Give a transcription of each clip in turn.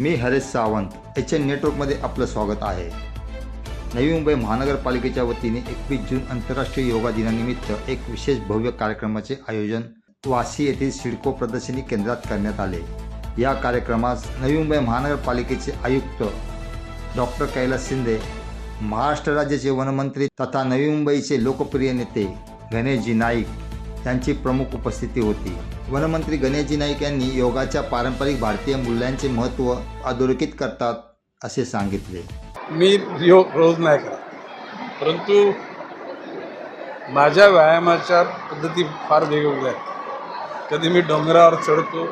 मी Haresh Sawant H N नेटवर्कमध्ये आपलं स्वागत आहे. नवी मुंबई महानगरपालिकेच्या वतीने एकवीस जून आंतरराष्ट्रीय योगा दिनानिमित्त एक विशेष भव्य कार्यक्रमाचे आयोजन वाशी येथील सिडको प्रदर्शनी केंद्रात करण्यात आले. या कार्यक्रमास नवी मुंबई महानगरपालिकेचे आयुक्त डॉक्टर कैलास शिंदे महाराष्ट्र राज्याचे वनमंत्री तथा नवी मुंबईचे लोकप्रिय नेते गणेशजी नाईक यांची प्रमुख उपस्थिती होती. वनमंत्री गणेशजी नाईक यांनी योगाच्या पारंपरिक भारतीय मूल्यांचे महत्त्व अधोरेखित करतात असे सांगितले. मी योग रोज नाही करत. परंतु माझ्या व्यायामाच्या पद्धती फार वेगवेगळ्या आहेत. कधी मी डोंगरावर चढतो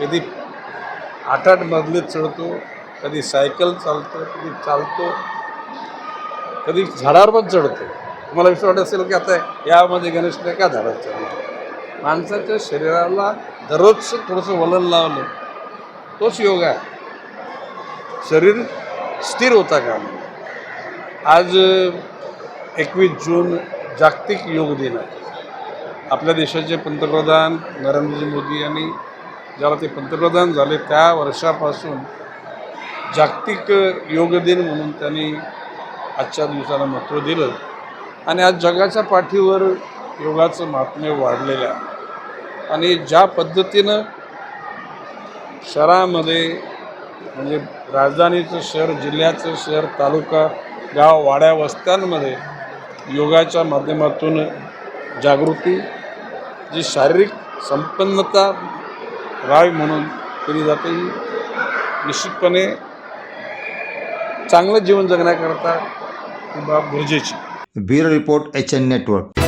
कधी आठ आठ मजले चढतो कधी सायकल चालतो कधी चालतो कधी झाडावर पण चढतो. तुम्हाला विश्वास वाटत असेल की आता यामध्ये गणेश का झाडावर चढतो माणसाच्या शरीराला दररोजचं थोडंसं वलन लावलं तोच योग आहे. शरीर स्थिर होता का आज एकवीस जून जागतिक योग दिन आहे. आपल्या देशाचे पंतप्रधान नरेंद्रजी मोदी यांनी ज्याला ते पंतप्रधान झाले त्या वर्षापासून जागतिक योग दिन म्हणून त्यांनी आजच्या दिवसाला महत्त्व दिलं. आणि आज जगाच्या पाठीवर योगाचं महात्म्य वाढलेलं आहे आणि ज्या पद्धतीनं शहरामध्ये म्हणजे राजधानीचं शहर जिल्ह्याचं शहर तालुका गाव वाड्या वस्त्यांमध्ये योगाच्या माध्यमातून जागृती जी शारीरिक संपन्नता राहावी म्हणून केली जाते ही निश्चितपणे चांगलं जीवन जगण्याकरता ही बाब गरजेची. Bureau report H N network.